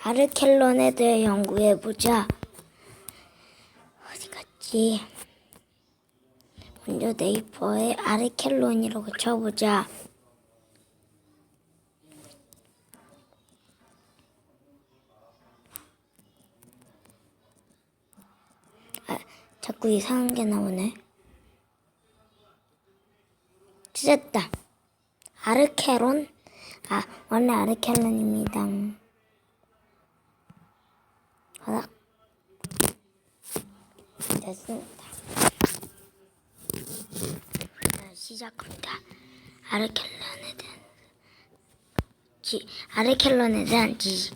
아르켈론에 대해 연구해보자. 어디 갔지? 먼저 네이버에 아르켈론이라고 쳐보자. 아, 자꾸 이상한 게 나오네. 찾았다. 아르케론? 아, 원래 아르켈론입니다. 하나. 됐습니다. 자, 시작합니다. 아르켈론에 대한 지, 아르켈론에 대한 지식.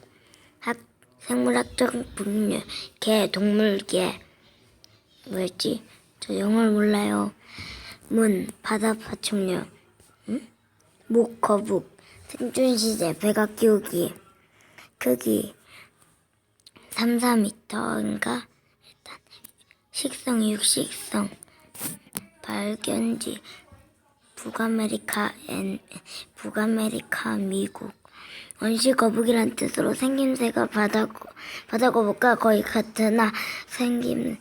학, 생물학적 분류, 개, 동물, 개. 뭐였지? 저 영어를 몰라요. 문, 바다 파충류, 응? 목, 거북, 생존 시제, 배가 키우기, 크기 3, 4미터인가? 일단 식성, 육식성, 발견지, 북아메리카, 엔, 북아메리카, 미국. 원시 거북이란 뜻으로 생김새가 바다, 바다 거북과 거의 같으나 생김,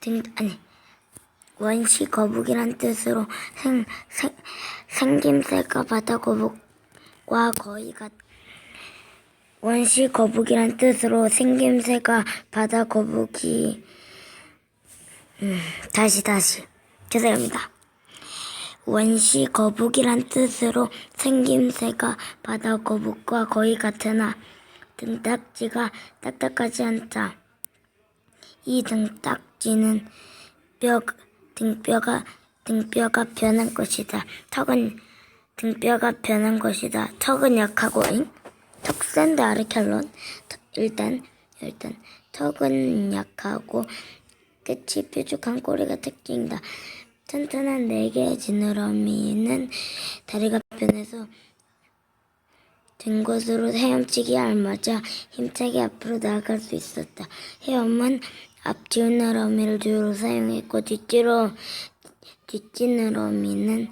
등, 아니, 원시 거북이란 뜻으로 생, 생, 생김새가 바다 거북과 거의 같 원시 거북이란 뜻으로 생김새가 바다 거북이 음, 다시 다시 죄송합니다. 원시 거북이란 뜻으로 생김새가 바다 거북과 거의 같으나 등딱지가 딱딱하지 않다. 이 등딱지는 뼈, 등뼈가, 등뼈가 변한 것이다. 턱은, 등뼈가 변한 것이다. 턱은 약하고, 잉? 턱센데 아르켈론? 턱- 일단, 일단, 턱은 약하고, 끝이 뾰족한 꼬리가 특징이다. 튼튼한 네 개의 지느러미는 다리가 변해서 된 것으로 헤엄치기에 알맞아 힘차게 앞으로 나아갈 수 있었다. 헤엄은 앞 지느러미를 주로 사용했고 뒷지로 뒷지느러미는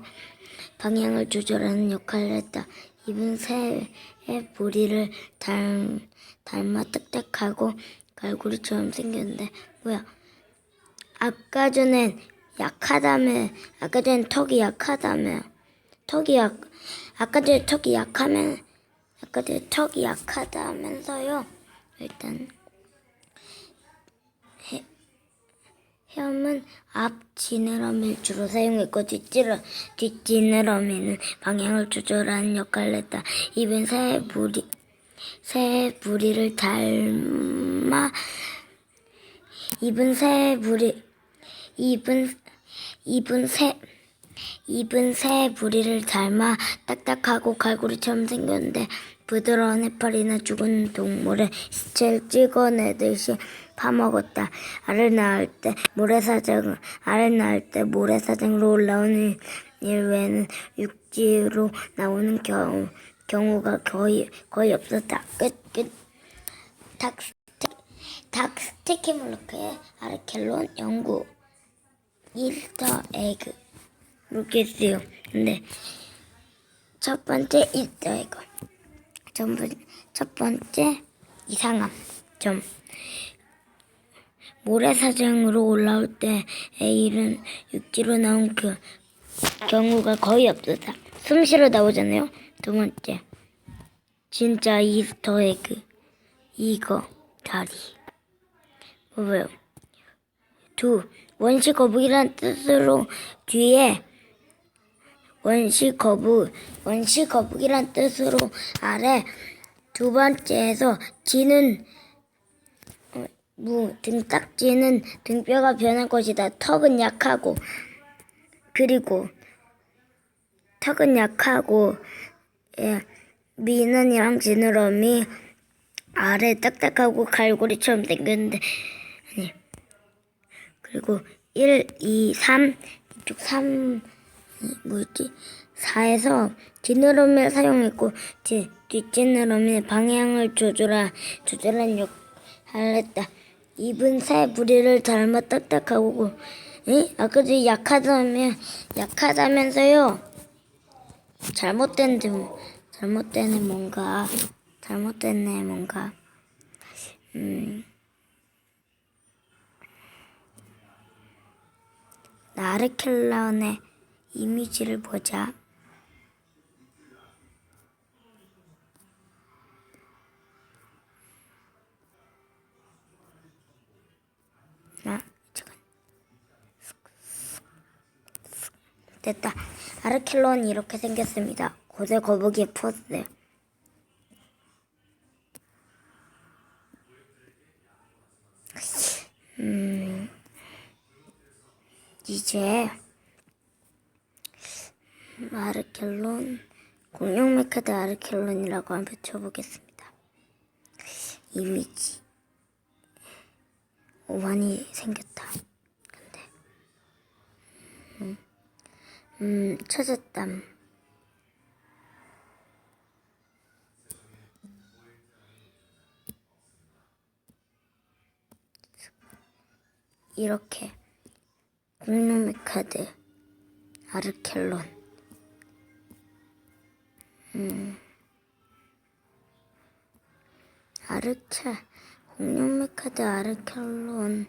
방향을 조절하는 역할을 했다. 입은 새 의 부리를 닮, 닮아 딱딱하고 갈고리처럼 생겼는데 뭐야? 아까 전엔 약하다며 아까 전엔 턱이 약하다며 턱이 약 아까 전에 턱이 약하면 아까 전에 턱이 약하다면서요 일단 헤엄은 앞 지느러미를 주로 사용했고 뒷지러, 뒷지느러미는 방향을 조절하는 역할을 했다. 입은 새 부리 새 부리를 닮아 입은 새 부리 입은 입은 새 입은 새 부리를 닮아 딱딱하고 갈고리처럼 생겼는데 부드러운 해파리나 죽은 동물의 시체를 찍어내듯이 파먹었다. 알을 낳을 때 모래사장 알을 낳을 때 모래사장으로 올라오는 일 외에는 육지로 나오는 경우 경우가 거의 거의 없었다. 끝 끝. 닥스티 닥스티키 몰로크의 아르켈론 연구 이스터 에그 모르겠어요. 근데 첫 번째 이스터 에그 전부 첫 번째 이상함 점 모래사장으로 올라올 때 에일은 육지로 나온 그 경우가 거의 없었다. 숨쉬러 나오잖아요. 두 번째 진짜 이스터 에그 이거 다리 뭐예요? 두 원시 거북이란 뜻으로 뒤에 원시 거북 원시 거북이란 뜻으로 아래 두 번째에서 지는 어, 무 등딱지는 등뼈가 변한 것이다. 턱은 약하고 그리고 턱은 약하고 예, 미는이랑 지느러미 아래 딱딱하고 갈고리처럼 생겼는데 아니 그리고 1, 2, 3 이쪽 3 뭐였지? 4에서 지느러미를 사용했고 뒤, 뒷지느러미 방향을 조절한 조절한 역할을 했다. 입은 새 부리를 닮아 딱딱하고 에? 아까 전 약하다며 약하다면서요? 잘못된 애 뭔가 잘못된 애 뭔가 음, 나르켈론의 이미지를 보자. 됐다. 아르켈론이 이렇게 생겼습니다. 고대 거북이의 포스. 음, 이제 아르켈론 공룡 메카드 아르켈론이라고 한번 붙여보겠습니다. 이미지 오, 많이 생겼다. 근데 음, 음 찾았다. 이렇게 공룡 메카드 아르켈론. 아르케 공룡 메카드 아르켈론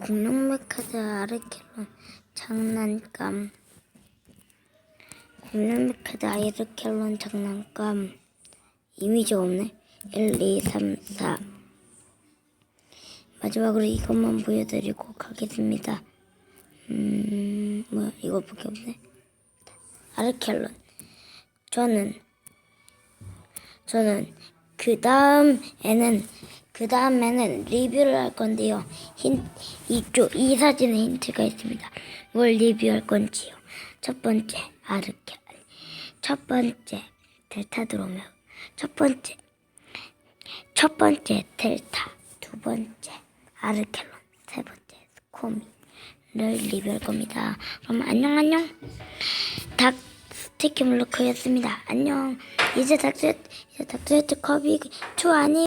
공룡 메카드 아르켈론 장난감. 공룡 메카드 아르켈론 장난감. 이미지 없네. 1, 2, 3, 4 마지막으로 이것만 보여드리고 가겠습니다. 음 뭐야 이거 밖에 없네. 아르켈론. 저는 저는 그 다음에는 그 다음에는 리뷰를 할 건데요. 힌 이쪽 이 사진에 힌트가 있습니다. 뭘 리뷰할 건지요. 첫 번째 아르켈, 첫 번째 델타 드로메, 첫 번째 첫 번째 델타, 두 번째 아르켈론, 세 번째 스코미를 리뷰할 겁니다. 그럼 안녕 안녕. 닭 스티키 블로크였습니다. 안녕. 이제 닥터 이제 닥터 컵이 2 아니.